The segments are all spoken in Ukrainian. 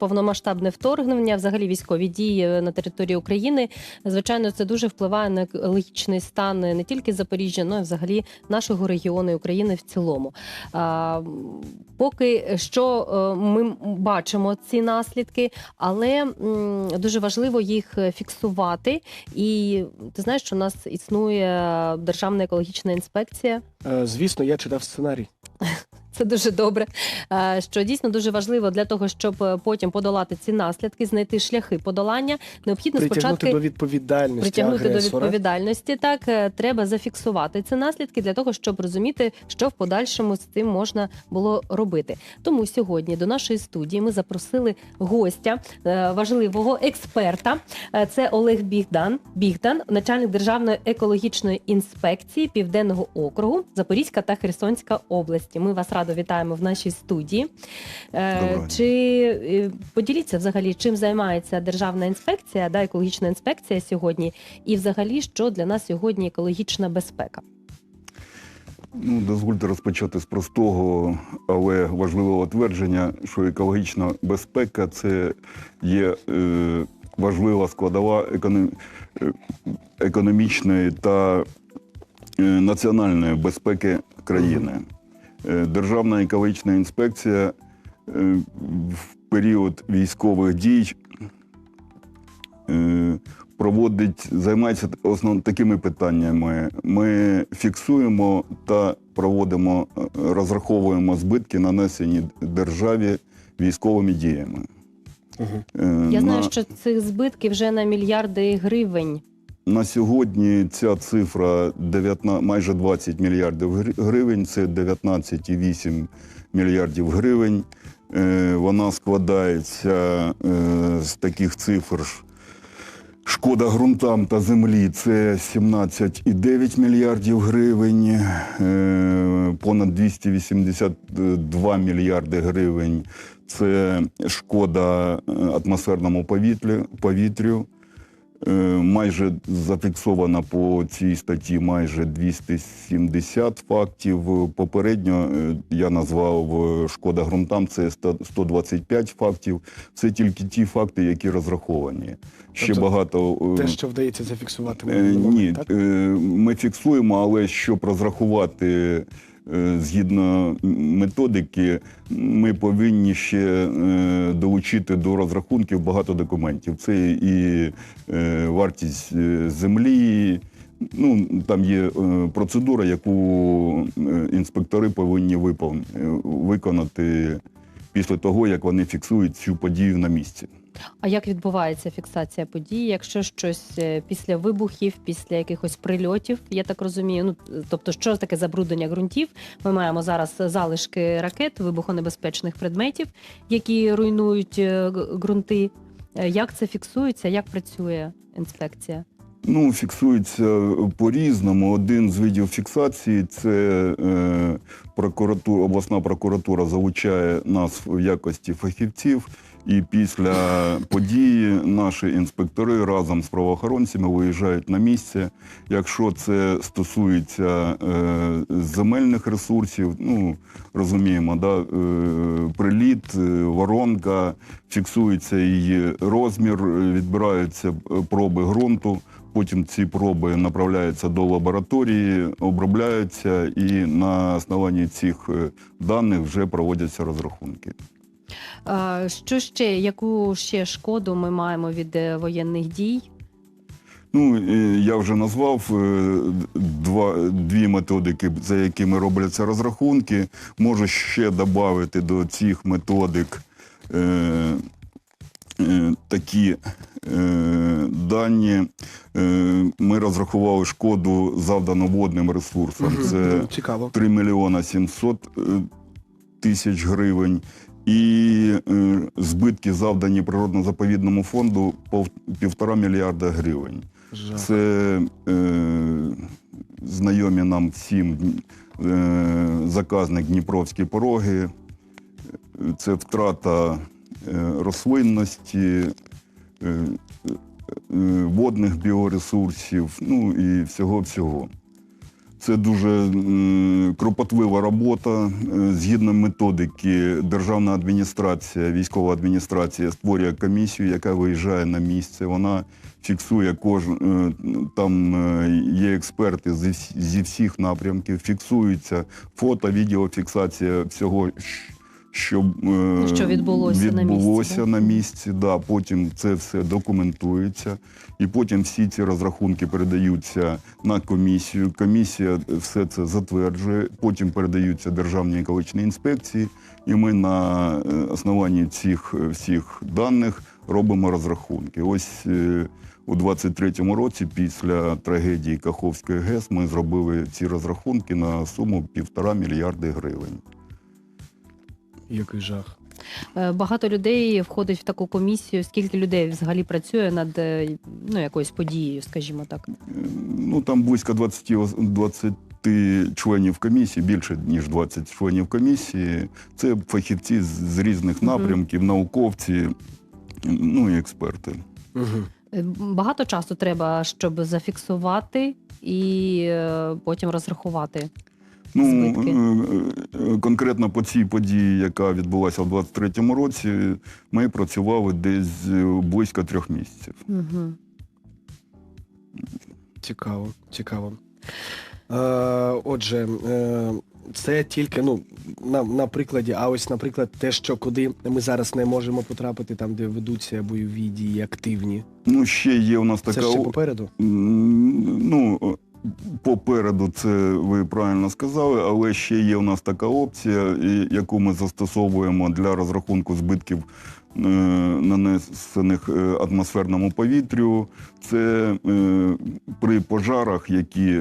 повномасштабне вторгнення, взагалі військові дії на території України. Звичайно, це дуже впливає на екологічний стан не тільки Запоріжжя, але й взагалі нашого регіону і України в цілому. А, поки що е, ми бачимо ці наслідки, але дуже важливо їх фіксувати. І ти знаєш, що у нас існує Державна екологічна інспекція. Е, Звісно, я читав сценарій. Це дуже добре. Е, Що дійсно дуже важливо для того, щоб е, потім подолати ці наслідки, знайти шляхи подолання. Необхідно Притягнути спочатку до відповідальності притягнути до відповідальності. Так е, треба зафіксувати ці наслідки для того, щоб розуміти, що в подальшому з цим можна було робити. Тому сьогодні до нашої студії ми запросили гостя важливого експерта. Це Олег Бігдан, Бігдан, начальник державної екологічної інспекції Південного округу Запорізька та Херсонська області. Ми вас радо вітаємо в нашій студії. Е, Доброго. Чи е, поділіться взагалі, чим займається державна інспекція, да, екологічна інспекція сьогодні, і взагалі, що для нас сьогодні екологічна безпека? Ну, дозвольте розпочати з простого, але важливого твердження, що екологічна безпека це є е, важлива складова економ- е, економічної та національної безпеки країни. Е, Державна екологічна інспекція е, в період військових дій е, проводить, займається основно такими питаннями. Ми фіксуємо та проводимо, розраховуємо збитки, нанесені державі військовими діями. Е, Я знаю, на, що цих збитків вже на мільярди гривень. На сьогодні ця цифра 19, майже 20 мільярдів гривень, це 19,8 мільярдів гривень. Вона складається е, з таких цифр. Шкода ґрунтам та землі це 17,9 мільярдів гривень, е, понад 282 мільярди гривень. Це шкода е, атмосферному повітрю, Майже зафіксовано по цій статті майже 270 фактів. Попередньо е, я назвав е, шкода ґрунтам, це 100 125 фактів. Це тільки ті факти, які розраховані. Ще Тобто багато е, Те, що вдається зафіксувати Е, Ні, так? е, ми фіксуємо, але щоб розрахувати е, згідно методики, ми повинні ще е, долучити до розрахунків багато документів. Це і е, вартість е, землі. Ну, там є е, процедура, яку е, інспектори повинні е, виконати після того, як вони фіксують цю подію на місці. А як відбувається фіксація подій, якщо щось е, після вибухів, після якихось прильотів, я так розумію. Ну тобто, що таке забруднення ґрунтів? Ми маємо зараз залишки ракет, вибухонебезпечних предметів, які руйнують е, ґрунти. Е, Як це фіксується? Як працює інспекція? Ну, фіксується по-різному. Один з видів фіксації це е, прокуратура, обласна прокуратура залучає нас в якості фахівців. І після події наші інспектори разом з правоохоронцями виїжджають на місце. Якщо це стосується е, земельних ресурсів, ну розуміємо, да, е, приліт, е, воронка, фіксується її розмір, відбираються е, проби ґрунту. Потім ці проби направляються до лабораторії, обробляються, і на основанні цих е, даних вже проводяться розрахунки. Що ще, яку ще шкоду ми маємо від е, воєнних дій? Ну, е, я вже назвав е, два, дві методики, за якими робляться розрахунки. Можу ще додати до цих методик е, е, такі е, дані. Е, ми розрахували шкоду завдану водним ресурсам. Це Цікаво. 3 мільйона 700 е, тисяч гривень. І е, збитки завдані природно-заповідному фонду пов- півтора мільярда гривень. Жах. Це е, знайомі нам всім е, заказник Дніпровські пороги, це втрата е, рослинності, е, е, водних біоресурсів, ну і всього-всього. Це дуже кропотлива робота. Е, Згідно методики, державна адміністрація, військова адміністрація створює комісію, яка виїжджає на місце. Вона фіксує кожен там е, є експерти зі всіх напрямків, фіксується фото, відеофіксація всього. Щ- Що, е, Що відбулося на місці, на місці, да. Потім це все документується, і потім всі ці розрахунки передаються на комісію. Комісія все це затверджує. Потім передаються державній екологічній інспекції, і ми на е, основанні цих е, всіх даних робимо розрахунки. Ось е, у 23-му році, після трагедії Каховської ГЕС, ми зробили ці розрахунки на суму півтора мільярди гривень. Який жах. Е, Багато людей входить в таку комісію. Скільки людей взагалі працює над е, ну, якоюсь подією, скажімо так? Ну там близько 20, ос- 20 членів комісії, більше ніж 20 членів комісії. Це фахівці з, з різних напрямків, науковці, ну і експерти. Угу. Багато часу треба, щоб зафіксувати і потім розрахувати. Ну Збитки. е, е, конкретно по цій події, яка відбулася в 23-му році, ми працювали десь е, близько трьох місяців. Угу. Цікаво, цікаво. Е, отже, е, це тільки ну, на, на прикладі, а ось, наприклад, те, що куди ми зараз не можемо потрапити, там, де ведуться бойові дії активні. Ну, ще є у нас Це ще попереду. Ну, попереду це ви правильно сказали, але ще є у нас така опція, яку ми застосовуємо для розрахунку збитків е, нанесених е, атмосферному повітрю. Це е, при пожарах, які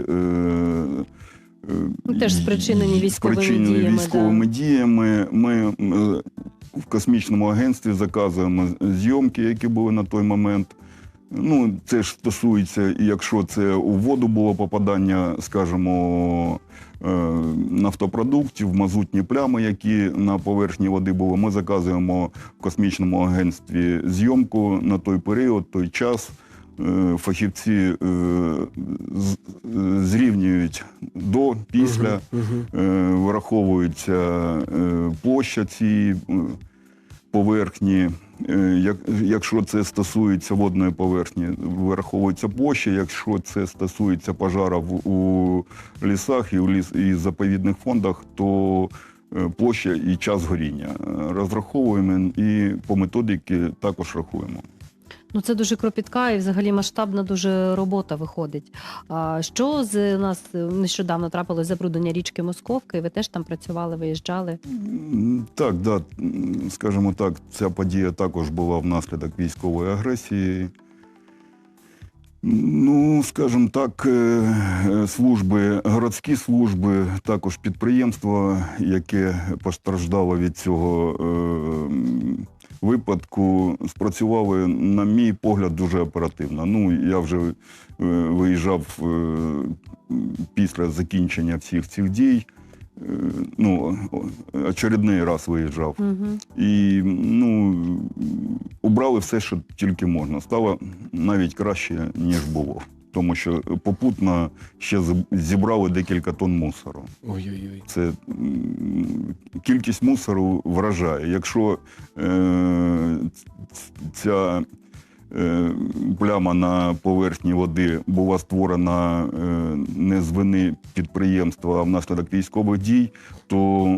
теж спричинені військовими спричинені діями, військовими діями. Ми в космічному агентстві заказуємо зйомки, які були на той момент. Ну, це ж стосується, якщо це у воду було попадання, скажімо, е, нафтопродуктів, мазутні плями, які на поверхні води були. Ми заказуємо в космічному агентстві зйомку на той період, той час. Е, Фахівці е, зрівнюють до, після, враховується площа цієї поверхні. Е, якщо це стосується водної поверхні, враховується площа. Якщо це стосується пожарів у лісах і у ліс і заповідних фондах, то е, площа і час горіння. Розраховуємо і по методики також рахуємо. Ну це дуже кропітка і взагалі масштабна дуже робота виходить. А що з нас е, нещодавно трапилось забруднення річки Московки? Ви теж там працювали, виїжджали? Так, да, скажімо так, ця подія також була внаслідок військової агресії. Ну, скажімо так, е, е, служби, городські служби, також підприємство, яке постраждало від цього е, випадку, спрацювали, на мій погляд, дуже оперативно. Ну, я вже е, виїжджав е, після закінчення всіх цих дій. Е, Ну, очередний раз виїжджав. Угу. І ну, убрали все, що тільки можна. Стало навіть краще, ніж було. Тому що попутно ще зібрали декілька тонн мусору. Ой-ой-ой. Це кількість мусору вражає. Якщо е, ця е, пляма на поверхні води була створена е, не з вини підприємства, а внаслідок військових дій, то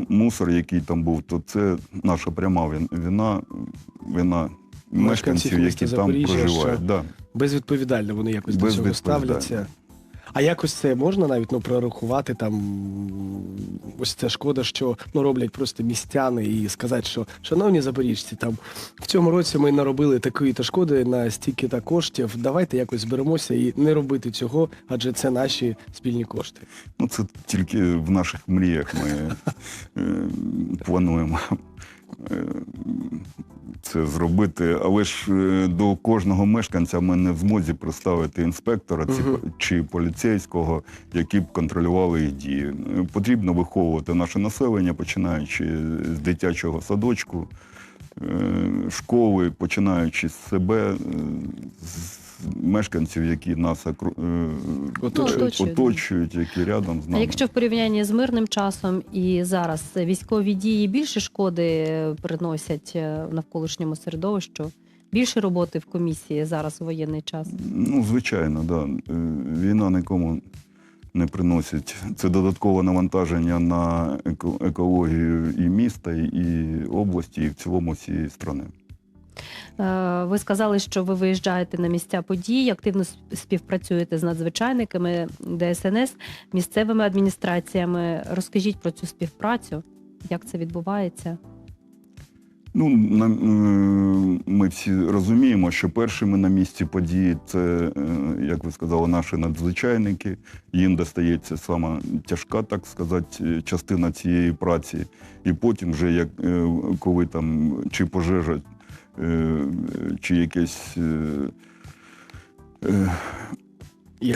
мусор, який там був, то це наша пряма вина, вина мешканців, які там проживають. Да. Безвідповідально вони якось до цього ставляться. А якось це можна навіть ну, прорахувати там. Ось це шкода, що ну, роблять просто містяни і сказати, що шановні запоріжці, там в цьому році ми наробили такої-то шкоди на стільки-то коштів. Давайте якось зберемося і не робити цього, адже це наші спільні кошти. Ну, це тільки в наших мріях ми е, плануємо це зробити. Але ж е, до кожного мешканця ми не в змозі представити інспектора ці- Мгм. чи поліцейського, які б контролювали їх дії. Потрібно виховувати наше населення, починаючи з дитячого садочку. е, школи, починаючи з себе, е, з мешканців, які нас окру- е, Оточують. оточують. оточують, які рядом з А якщо в порівнянні з мирним часом і зараз військові дії більше шкоди е, приносять е, навколишньому середовищу, більше роботи в комісії зараз у воєнний час? Ну, звичайно, да. Е, Війна нікому не приносить. Це додаткове навантаження на екологію і міста, і області, і в цілому всієї країни. Е, Ви сказали, що ви виїжджаєте на місця подій, активно співпрацюєте з надзвичайниками ДСНС, місцевими адміністраціями. Розкажіть про цю співпрацю, як це відбувається? Ну, ми всі розуміємо, що першими на місці події це, е, як ви сказали, наші надзвичайники. Їм достається сама тяжка, так сказати, е, частина цієї праці. І потім, вже як коли там чи пожежа, чи якесь. е, е,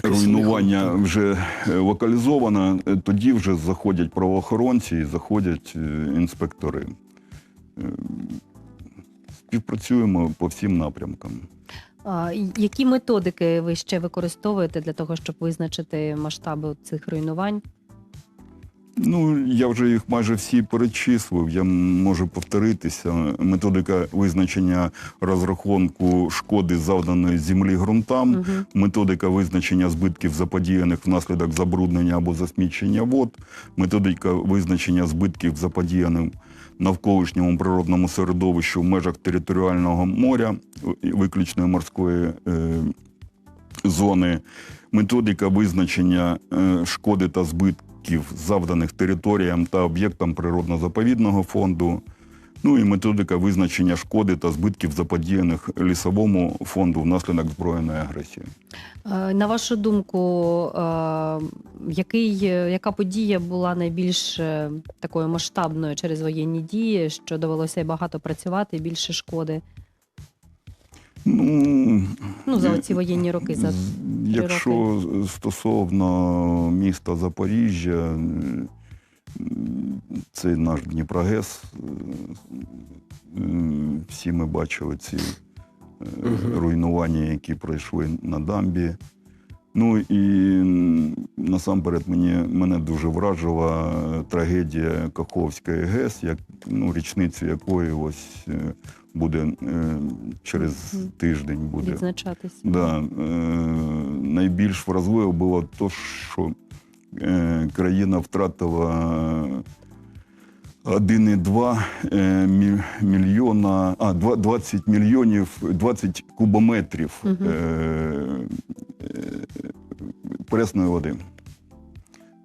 руйнування вже е, локалізовано, е, тоді вже заходять правоохоронці і заходять е, інспектори. Е, Співпрацюємо по всім напрямкам. А, Які методики ви ще використовуєте для того, щоб визначити масштаби цих руйнувань? Ну, я вже їх майже всі перечислив. Я можу повторитися. Методика визначення розрахунку шкоди завданої землі ґрунтам. Угу. методика визначення збитків заподіяних внаслідок забруднення або засмічення вод, методика визначення збитків заподіяних навколишньому природному середовищу в межах територіального моря, виключної морської е, зони, методика визначення е, шкоди та збитків завданих територіям та об'єктам природно-заповідного фонду. Ну і методика визначення шкоди та збитків заподіяних лісовому фонду внаслідок збройної агресії. Е, На вашу думку, е, який, яка подія була найбільш е, такою масштабною через воєнні дії, що довелося багато працювати, більше шкоди? Ну, Ну, за оці воєнні роки, за Якщо стосовно міста Запоріжжя, це наш Дніпрогес. Всі ми бачили ці е, руйнування, які пройшли на дамбі. Ну і насамперед мені, мене дуже вражила трагедія Каховської ГЕС, як, ну, річницю якої ось е, буде е, через тиждень буде. відзначатися. Да, е, найбільш вразливо було те, що е, країна втратила 1,2 е, мільйона, а, два- 20 мільйонів, 20 кубометрів Мгм. е, е, пресної води.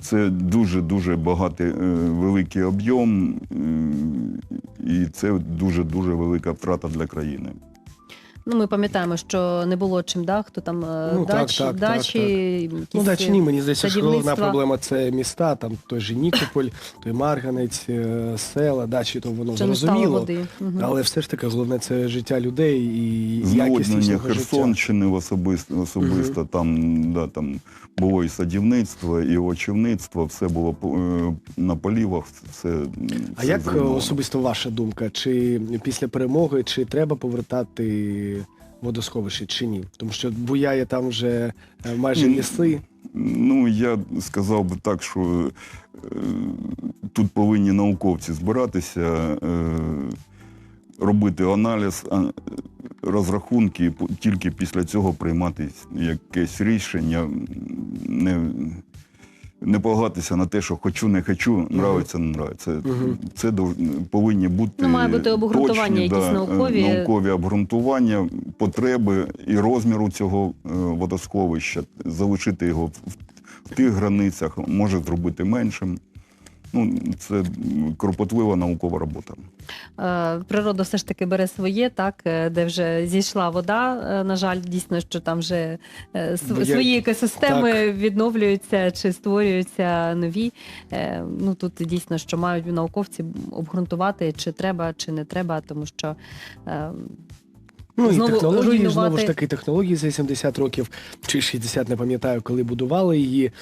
Це дуже-дуже багатий, е, великий об'єм, е, і це дуже-дуже велика втрата для країни. Ну, ми пам'ятаємо, що не було чим да, хто там е, Ну, так, дачі, так, так, дачі, Ну, якісь, да, чи ні, мені здається, що головна проблема це міста, там той же Нікополь, той Марганець, е, села, дачі, то воно зрозуміло. води. Мгм. Але все ж таки головне це життя людей і якість їхнього життя. Херсонщини в особисто, особисто там, да, там було і садівництво, і очівництво, все було е, на полівах. Все, А все як е, зруйновано. особисто ваша думка? Чи після перемоги чи треба повертати водосховище, чи ні? Тому що буяє там вже е, майже ліси. Ну, я сказав би так, що е, тут повинні науковці збиратися, е, робити аналіз, а, розрахунки, тільки після цього приймати якесь рішення, не, не полагатися на те, що хочу, не хочу, нравиться, не нравиться. Мгм. Це повинні бути Ну, має бути обґрунтування точні, якісь да, наукові. наукові обґрунтування, потреби і розміру цього е, водосховища, залишити його в тих границях, може зробити меншим. Ну, це кропотлива наукова робота. Е, Природа все ж таки бере своє, так, е, де вже зійшла вода. е, На жаль, дійсно, що там вже я- свої екосистеми відновлюються чи створюються нові. Ну тут дійсно, що мають науковці обґрунтувати, чи треба, чи не треба, тому що. Ну Знову і технології, руйнувати- знову ж таки, технології за 70 років чи 60, не пам'ятаю, коли будували її.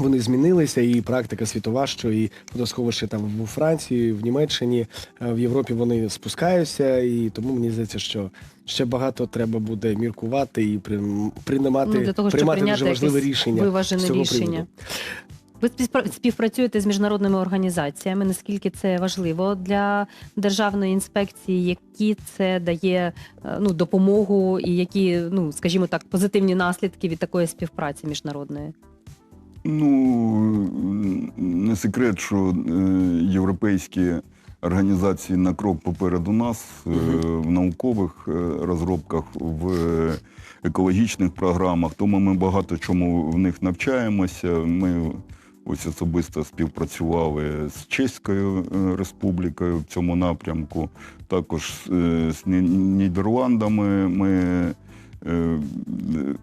Вони змінилися, і практика світова, що і водосховище там у Франції, в Німеччині, е, в Європі вони спускаються, і тому мені здається, що ще багато треба буде міркувати і прийм- приймати, Ну, для того, приймати дуже важливе рішення. виважене з цього рішення. приводу. Ви співпра- співпрацюєте з міжнародними організаціями. Наскільки це важливо для державної інспекції? Які це дає е, ну допомогу, і які, ну скажімо так, позитивні наслідки від такої співпраці міжнародної? Ну, не секрет, що е, європейські організації на крок попереду нас е, в наукових е, розробках, в екологічних програмах. Тому ми багато чому в них навчаємося. Ми ось особисто співпрацювали з Чеською Республікою в цьому напрямку. Також з Нідерландами ми е,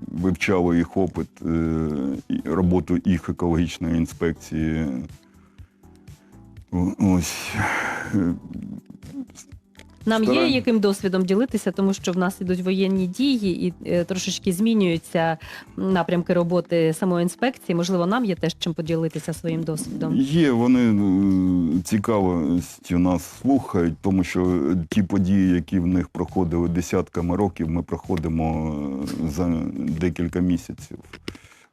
вивчали їх опит, е, роботу їх екологічної інспекції. Ось. Нам є яким досвідом ділитися, тому що в нас ідуть воєнні дії і е, трошечки змінюються напрямки роботи самої інспекції. Можливо, нам є теж чим поділитися своїм досвідом. Є, вони е, цікавістю нас слухають, тому що ті події, які в них проходили десятками років, ми проходимо е, за декілька місяців.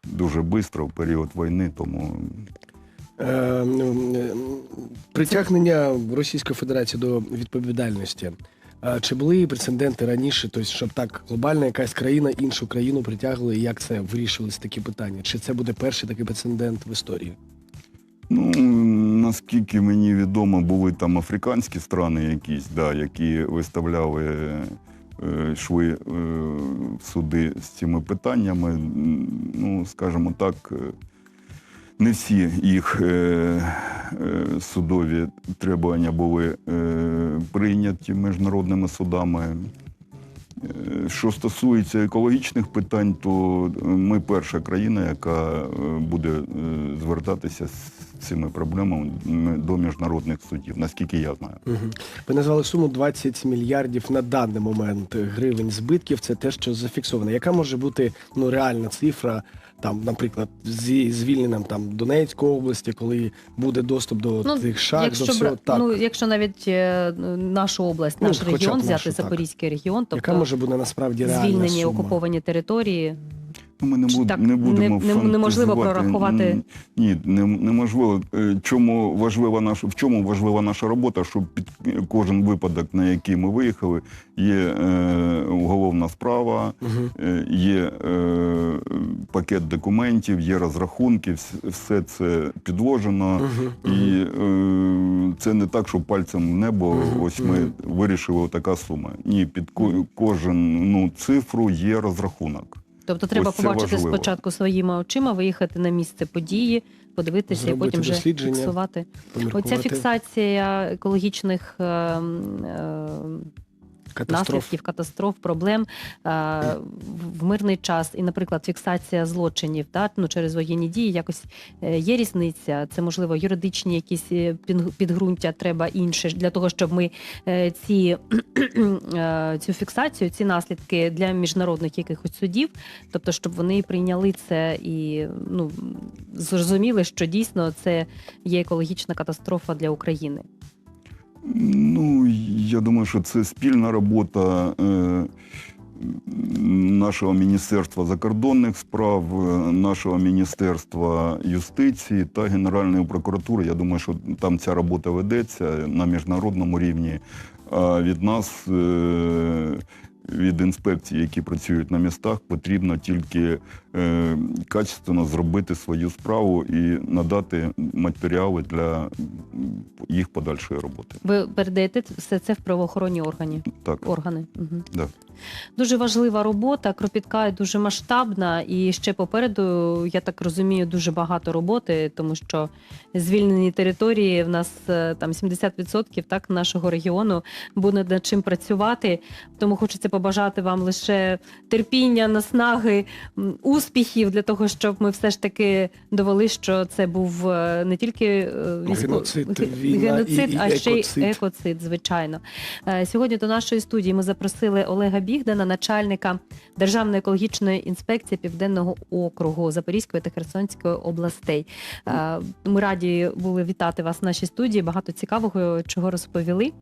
Дуже швидко в період війни, тому Притягнення Російської Федерації до відповідальності. Е, Чи були прецеденти раніше, тобто, щоб так глобальна якась країна іншу країну притягли, і як це вирішувалися такі питання? Чи це буде перший такий прецедент в історії? Ну, наскільки мені відомо, були там африканські страни якісь, да, які виставляли, е, йшли е, в суди з цими питаннями. Ну, скажімо так, е, не всі їх е, е, судові требування були е, прийняті міжнародними судами. Е, Що стосується екологічних питань, то ми перша країна, яка е, буде е, звертатися з цими проблемами до міжнародних судів, наскільки я знаю. Угу. Ви назвали суму 20 мільярдів на даний момент гривень збитків. Це те, що зафіксовано. Яка може бути ну реальна цифра? Там, наприклад, зі звільненням там Донецької області, коли буде доступ до Ну, тих шах, якщо, до всього так. ну, якщо навіть е, нашу область, Ну, наш ну, регіон, регіон нашу, взяти так. Запорізький регіон, тобто Яка може бути насправді реальна звільнені сума? окуповані території. Ну, ми не, буд, так не будемо не- не- неможливо прорахувати? Ні, не, неможливо. Е, Чому важлива наша, в чому важлива наша робота, щоб під кожен випадок, на який ми виїхали, є е, уголовна справа, Угу. Е, Є е, пакет документів, є розрахунки, все це підложено. Угу. І е, це не так, що пальцем в небо, ось ми вирішили така сума. Ні, під кожен ну, цифру є розрахунок. Тобто треба Ось це побачити важливо. спочатку своїми очима, виїхати на місце події, подивитися Зробити і потім вже дослідження, фіксувати. Поміркувати. Оця фіксація екологічних е, е, Катастроф. наслідків, катастроф, проблем е, в мирний час, і, наприклад, фіксація злочинів да, ну, через воєнні дії, якось е, є різниця. Це можливо юридичні якісь е, підґрунтя треба інше для того, щоб ми ці цю фіксацію, ці наслідки для міжнародних якихось судів, тобто, щоб вони прийняли це і ну зрозуміли, що дійсно це є екологічна катастрофа для України. Ну, я думаю, що це спільна робота е, нашого Міністерства закордонних справ, е, нашого Міністерства юстиції та Генеральної прокуратури. Я думаю, що там ця робота ведеться на міжнародному рівні. А від нас, е, від інспекцій, які працюють на містах, потрібно тільки е, качественно зробити свою справу і надати матеріали для їх подальшої роботи. Ви передаєте все це в правоохоронні органи. Так, органи. Угу. да. Дуже важлива робота, кропітка і дуже масштабна. І ще попереду, я так розумію, дуже багато роботи, тому що звільнені території в нас е, там 70% так нашого регіону буде над чим працювати. Тому хочеться побажати вам лише терпіння, наснаги, успіхів для того, щоб ми все ж таки довели, що це був е, не тільки е, військо- Геноцид, війна геноцид, і- і а ще й екоцид. звичайно. Е, Сьогодні до нашої студії ми запросили Олега Бігдана, начальника Державної екологічної інспекції Південного округу Запорізької та Херсонської областей. Е, Ми раді були вітати вас в нашій студії. Багато цікавого чого розповіли.